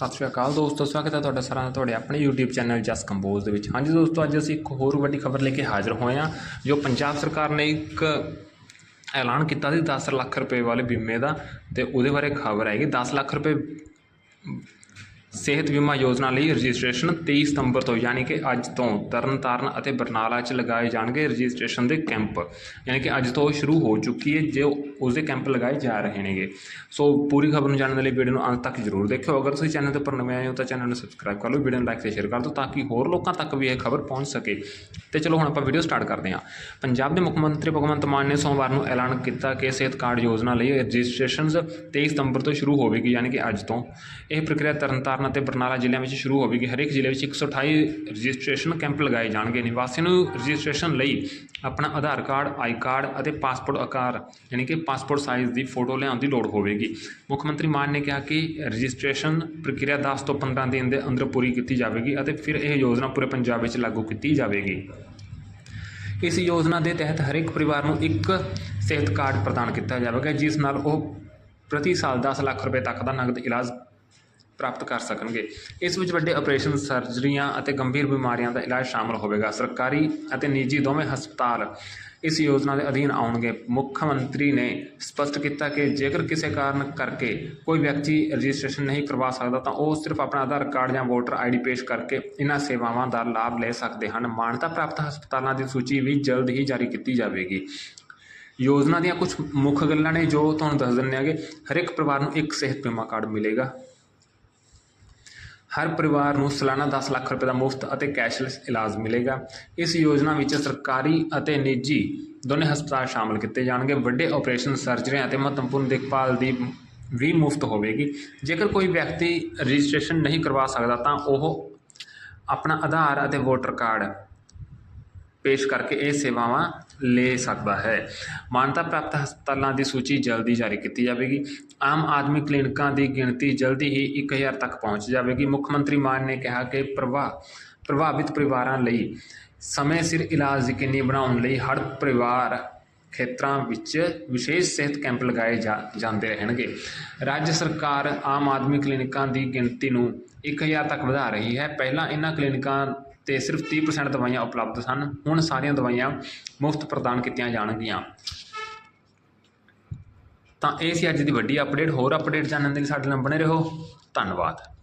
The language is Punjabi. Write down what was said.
ਸਤਿ ਸ਼੍ਰੀ ਅਕਾਲ ਦੋਸਤੋ, ਸਵਾਗਤ ਹੈ ਤੁਹਾਡਾ ਸਾਰਿਆਂ ਤੁਹਾਡੇ ਆਪਣੇ YouTube ਚੈਨਲ ਜਸ ਕੰਪੋਜ਼ ਦੇ ਵਿੱਚ। ਹਾਂਜੀ ਦੋਸਤੋ, ਅੱਜ ਅਸੀਂ ਇੱਕ ਹੋਰ ਵੱਡੀ ਖਬਰ ਲੈ ਕੇ ਹਾਜ਼ਰ ਹੋਏ ਹਾਂ, ਜੋ ਪੰਜਾਬ ਸਰਕਾਰ ਨੇ ਇੱਕ ਐਲਾਨ ਕੀਤਾ ਸੀ 10 ਲੱਖ ਰੁਪਏ ਵਾਲੇ ਬੀਮੇ ਦਾ, ਤੇ ਉਹਦੇ ਬਾਰੇ ਖਬਰ ਹੈਗੀ 10 ਲੱਖ ਰੁਪਏ ਸਿਹਤ ਬੀਮਾ ਯੋਜਨਾ ਲਈ ਰਜਿਸਟ੍ਰੇਸ਼ਨ 23 ਸਤੰਬਰ ਤੋਂ, ਯਾਨੀ ਕਿ ਅੱਜ ਤੋਂ ਤਰਨਤਾਰਨ ਅਤੇ ਬਰਨਾਲਾ 'ਚ ਲਗਾਏ ਜਾਣਗੇ ਰਜਿਸਟ੍ਰੇਸ਼ਨ ਦੇ ਕੈਂਪ। ਯਾਨੀ ਕਿ ਅੱਜ ਤੋਂ ਸ਼ੁਰੂ ਹੋ ਚੁੱਕੀ ਹੈ, ਜੋ ਉਸਦੇ ਕੈਂਪ ਲਗਾਏ ਜਾ ਰਹੇ ਨੇਗੇ। ਸੋ ਪੂਰੀ ਖਬਰ ਨੂੰ ਜਾਣਨ ਦੇ ਲਈ ਵੀਡੀਓ ਨੂੰ ਅੰਤ ਤੱਕ ਜ਼ਰੂਰ ਦੇਖਿਓ। ਅਗਰ ਤੁਸੀਂ ਚੈਨਲ ਤੇ ਉੱਪਰ ਨਵੇਂ ਆਏ ਹੋ ਤਾਂ ਚੈਨਲ ਨੂੰ ਸਬਸਕ੍ਰਾਈਬ ਕਰ ਲਓ, ਵੀਡੀਓ ਨੂੰ ਲਾਈਕ ਤੇ ਸ਼ੇਅਰ ਕਰ ਦਿਓ ਤਾਂ ਕਿ ਹੋਰ ਲੋਕਾਂ ਤੱਕ ਵੀ ਇਹ ਖਬਰ ਪਹੁੰਚ ਸਕੇ। ਤੇ ਚਲੋ ਹੁਣ ਆਪਾਂ ਵੀਡੀਓ ਸਟਾਰਟ ਕਰਦੇ ਹਾਂ। ਪੰਜਾਬ ਦੇ ਮੁੱਖ ਮੰਤਰੀ ਭਗਵੰਤ ਮਾਨ ਨੇ ਸੋਮਵਾਰ ਨੂੰ ਐਲਾਨ ਕੀਤਾ ਕਿ ਸਿਹਤ ਕਾਰਡ ਯੋਜਨਾ ਲਈ ਰਜਿਸਟ੍ਰੇਸ਼ਨਸ 23 ਸਤੰਬਰ ਤੋਂ ਸ਼ੁਰੂ ਹੋਵੇਗੀ, ਯਾਨੀ ਕਿ ਅੱਜ ਤੋਂ। ਇਹ ਪ੍ਰਕਿਰਿਆ ਤਰਨਤਾਰਨ ਅਤੇ ਬਰਨਾਲਾ ਜ਼ਿਲ੍ਹਿਆਂ ਵਿੱਚ ਸ਼ੁਰੂ ਹੋਵੇਗੀ। ਹਰੇਕ ਜ਼ਿਲ੍ਹੇ ਵਿੱਚ 128 ਰਜਿਸਟ੍ਰੇਸ਼ਨ ਕੈਂਪ ਲਗਾਏ ਜਾਣਗੇ। ਨਿਵਾਸੀਆਂ ਨੂੰ ਰਜਿਸਟ੍ਰੇਸ਼ਨ ਲਈ ਆਪਣਾ ਆਧਾਰ ਕਾਰਡ, ਆਈ ਕਾਰਡ ਅਤੇ ਪਾਸਪੋਰਟ ਆਕਾਰ, ਯਾਨੀ ਕਿ ਪਾਸਪੋਰਟ ਸਾਈਜ਼ ਦੀ ਫੋਟੋ ਲਿਆਉਣ ਦੀ ਲੋੜ ਹੋਵੇਗੀ। ਮੁੱਖ ਮੰਤਰੀ ਮਾਨ ਨੇ ਕਿਹਾ ਕਿ ਰਜਿਸਟ੍ਰੇਸ਼ਨ ਪ੍ਰਕਿਰਿਆ 10 ਤੋਂ 15 ਦਿਨ ਦੇ ਅੰਦਰ ਪੂਰੀ ਕੀਤੀ ਜਾਵੇਗੀ ਅਤੇ ਫਿਰ ਇਹ ਯੋਜਨਾ ਪੂਰੇ ਪੰਜਾਬ ਵਿੱਚ ਲਾਗੂ ਕੀਤੀ ਜਾਵੇਗੀ। ਇਸ ਯੋਜਨਾ ਦੇ ਤਹਿਤ ਹਰੇਕ ਪਰਿਵਾਰ ਨੂੰ ਇੱਕ ਸਿਹਤ ਕਾਰਡ ਪ੍ਰਦਾਨ ਕੀਤਾ ਜਾਵੇਗਾ, ਜਿਸ ਨਾਲ ਉਹ ਪ੍ਰਤੀ ਸਾਲ 10 ਲੱਖ ਰੁਪਏ ਤੱਕ ਦਾ ਨਗਦ ਇਲਾਜ ਪ੍ਰਾਪਤ ਕਰ ਸਕਣਗੇ। ਇਸ ਵਿੱਚ ਵੱਡੇ ਆਪਰੇਸ਼ਨ ਸਰਜਰੀਆਂ ਅਤੇ ਗੰਭੀਰ ਬਿਮਾਰੀਆਂ ਦਾ ਇਲਾਜ ਸ਼ਾਮਲ ਹੋਵੇਗਾ। ਸਰਕਾਰੀ ਅਤੇ ਨਿੱਜੀ ਦੋਵੇਂ ਹਸਪਤਾਲ ਇਸ ਯੋਜਨਾ ਦੇ ਅਧੀਨ ਆਉਣਗੇ। ਮੁੱਖ ਮੰਤਰੀ ਨੇ ਸਪਸ਼ਟ ਕੀਤਾ ਕਿ ਜੇਕਰ ਕਿਸੇ ਕਾਰਨ ਕਰਕੇ ਕੋਈ ਵਿਅਕਤੀ ਰਜਿਸਟ੍ਰੇਸ਼ਨ ਨਹੀਂ ਕਰਵਾ ਸਕਦਾ, ਤਾਂ ਉਹ ਸਿਰਫ ਆਪਣਾ ਆਧਾਰ ਕਾਰਡ ਜਾਂ ਵੋਟਰ ਆਈਡੀ ਪੇਸ਼ ਕਰਕੇ ਇਹਨਾਂ ਸੇਵਾਵਾਂ ਦਾ ਲਾਭ ਲੈ ਸਕਦੇ ਹਨ। ਮਾਨਤਾ ਪ੍ਰਾਪਤ ਹਸਪਤਾਲਾਂ ਦੀ ਸੂਚੀ ਵੀ ਜਲਦ ਹੀ ਜਾਰੀ ਕੀਤੀ ਜਾਵੇਗੀ। ਯੋਜਨਾ ਦੀਆਂ ਕੁਝ ਮੁੱਖ ਗੱਲਾਂ ਨੇ ਜੋ ਤੁਹਾਨੂੰ ਦੱਸ ਦਿੰਦੇ ਆਗੇ ਹਰ ਇੱਕ ਪਰਿਵਾਰ ਨੂੰ ਇੱਕ ਸਿਹਤ ਬੀਮਾ ਕਾਰਡ ਮਿਲੇਗਾ। ਹਰ ਪਰਿਵਾਰ ਨੂੰ ਸਾਲਾਨਾ 10 ਲੱਖ ਰੁਪਏ ਦਾ ਮੁਫਤ ਅਤੇ ਕੈਸ਼ਲੈਸ ਇਲਾਜ ਮਿਲੇਗਾ। ਇਸ ਯੋਜਨਾ ਵਿੱਚ ਸਰਕਾਰੀ ਅਤੇ ਨਿੱਜੀ ਦੋਨੇ ਹਸਪਤਾਲ ਸ਼ਾਮਲ ਕੀਤੇ ਜਾਣਗੇ। ਵੱਡੇ ਆਪਰੇਸ਼ਨ, ਸਰਜਰੀਆਂ ਅਤੇ ਮਹੱਤਵਪੂਰਨ ਦੇਖਭਾਲ ਦੀ ਵੀ ਮੁਫਤ ਹੋਵੇਗੀ। ਜੇਕਰ ਕੋਈ ਵਿਅਕਤੀ ਰਜਿਸਟ੍ਰੇਸ਼ਨ ਨਹੀਂ ਕਰਵਾ ਸਕਦਾ ਤਾਂ ਉਹ ਆਪਣਾ ਆਧਾਰ ਅਤੇ ਵੋਟਰ ਕਾਰਡ ਪੇਸ਼ ਕਰਕੇ ਇਹ ਸੇਵਾਵਾਂ ਲੈ ਸਕਦਾ ਹੈ। ਮਾਨਤਾ ਪ੍ਰਾਪਤ ਹਸਪਤਾਲਾਂ ਦੀ ਸੂਚੀ ਜਲਦੀ ਜਾਰੀ ਕੀਤੀ ਜਾਵੇਗੀ। ਆਮ ਆਦਮੀ ਕਲੀਨਿਕਾਂ ਦੀ ਗਿਣਤੀ ਜਲਦੀ ਹੀ 1000 ਤੱਕ ਪਹੁੰਚ ਜਾਵੇਗੀ। ਮੁੱਖ ਮੰਤਰੀ ਮਾਨ ਨੇ ਕਿਹਾ ਕਿ ਪ੍ਰਭਾਵ ਪ੍ਰਭਾਵਿਤ ਪਰਿਵਾਰਾਂ ਲਈ ਸਮੇਂ ਸਿਰ ਇਲਾਜ ਯਕੀਨੀ ਬਣਾਉਣ ਲਈ ਹਰ ਪਰਿਵਾਰ ਖੇਤਰਾਂ ਵਿੱਚ ਵਿਸ਼ੇਸ਼ ਸਿਹਤ ਕੈਂਪ ਲਗਾਏ ਜਾ, ਜਾਂਦੇ ਰਹਿਣਗੇ। ਰਾਜ ਸਰਕਾਰ ਆਮ ਆਦਮੀ ਕਲੀਨਿਕਾਂ ਦੀ ਗਿਣਤੀ ਨੂੰ 1000 ਤੱਕ ਵਧਾ ਰਹੀ ਹੈ। ਪਹਿਲਾਂ ਇਹਨਾਂ ਕਲੀਨਿਕਾਂ ਤੇ ਸਿਰਫ 30% ਦਵਾਈਆਂ ਉਪਲਬਧ ਸਨ। ਹੁਣ ਸਾਰੀਆਂ ਦਵਾਈਆਂ ਮੁਫਤ ਪ੍ਰਦਾਨ ਕੀਤੀਆਂ ਜਾਣਗੀਆਂ। ਤਾਂ ਇਹ ਸੀ ਅੱਜ ਦੀ ਵੱਡੀ ਅਪਡੇਟ ਹੋਰ ਅਪਡੇਟ ਜਾਣਨ ਦੇ ਲਈ ਸਾਡੇ ਨਾਲ ਬਣੇ ਰਹੋ। ਧੰਨਵਾਦ।